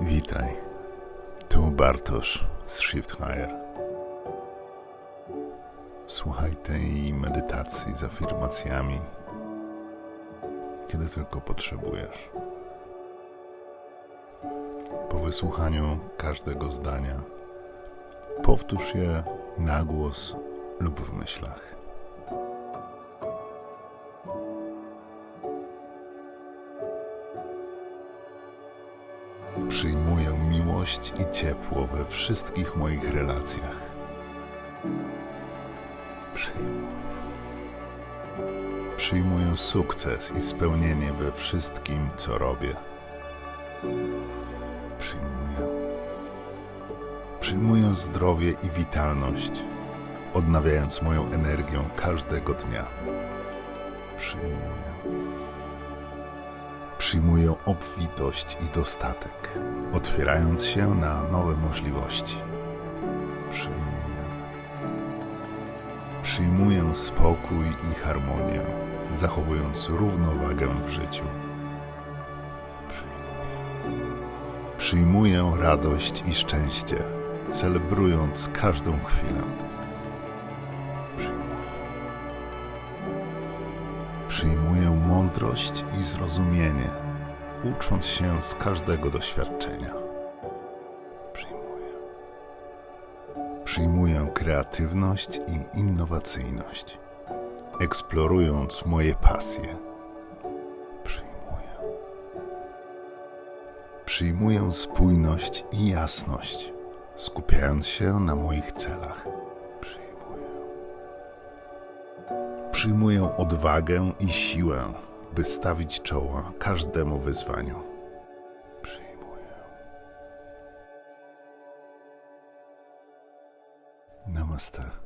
Witaj. Tu Bartosz z Shift Higher. Słuchaj tej medytacji z afirmacjami, kiedy tylko potrzebujesz. Po wysłuchaniu każdego zdania, powtórz je na głos lub w myślach. Przyjmuję miłość i ciepło we wszystkich moich relacjach. Przyjmuję. Przyjmuję sukces i spełnienie we wszystkim, co robię. Przyjmuję. Przyjmuję zdrowie i witalność, odnawiając moją energię każdego dnia. Przyjmuję. Przyjmuję obfitość i dostatek, otwierając się na nowe możliwości. Przyjmuję. Przyjmuję spokój i harmonię, zachowując równowagę w życiu. Przyjmuję. Radość i szczęście, celebrując każdą chwilę. Mądrość i zrozumienie, ucząc się z każdego doświadczenia. Przyjmuję. Przyjmuję kreatywność i innowacyjność, eksplorując moje pasje. Przyjmuję. Przyjmuję spójność i jasność, skupiając się na moich celach. Przyjmuję. Odwagę i siłę, by stawić czoła każdemu wyzwaniu. Przyjmuję. Namaste.